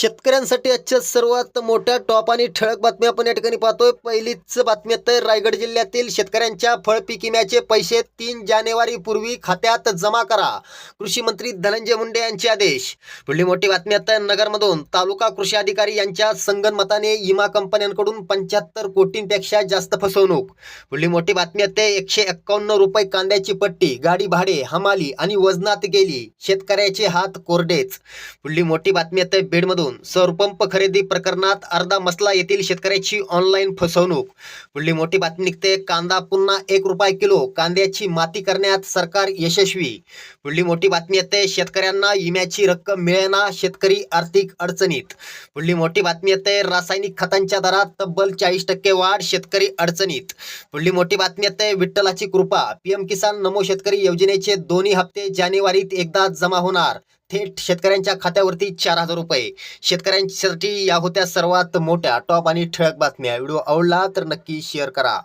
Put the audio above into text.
शेतकऱ्यांसाठी आजच्या सर्वात मोठ्या टॉप आणि ठळक बातम्या आपण या ठिकाणी पाहतोय. पहिलीच बातमी तर रायगड जिल्ह्यातील शेतकऱ्यांच्या फळपीक विम्याचे पैसे तीन जानेवारी पूर्वी खात्यात जमा करा. कृषी मंत्री धनंजय मुंडे यांचे आदेश. पुढली मोठी बातमी आता नगरमधून तालुका कृषी अधिकारी यांच्या संगनमताने विमा कंपन्यांकडून पंच्याहत्तर कोटींपेक्षा जास्त फसवणूक. पुढली मोठी बातमी आता एकशे एक्कावन्न रुपये कांद्याची पट्टी गाडी भाडे हमाली आणि वजनात गेली. शेतकऱ्याचे हात कोरडेच. पुढली मोठी बातमी आहे बीडमधून सौरपंप खरेदी प्रकरणात अर्धा मसला येथील शेतकऱ्याची ऑनलाईन फसवणूक. पुढली मोठी बातमी निघते कांदा पुन्हा एक रुपये किलो कांद्याची माती करण्यात सरकार यशस्वी. पुढली मोठी बातमी येते शेतकऱ्यांना विम्याची रक्कम मिळेना शेतकरी आर्थिक अडचणीत. पुढली मोठी बातमी येते रासायनिक खतांच्या दरात तब्बल चाळीस टक्के वाढ शेतकरी अडचणीत. पुढली मोठी बातमी येते विठ्ठलाची कृपा पीएम किसान नमो शेतकरी योजनेचे दोन्ही हप्ते जानेवारीत एकदा जमा होणार. थेट शेतकऱ्यांच्या खात्यावरती चार हजार रुपये. शेतकऱ्यांसाठी या होत्या सर्वात मोठ्या टॉप आणि ठळक बातम्या. व्हिडिओ आवडला तर नक्की शेअर करा.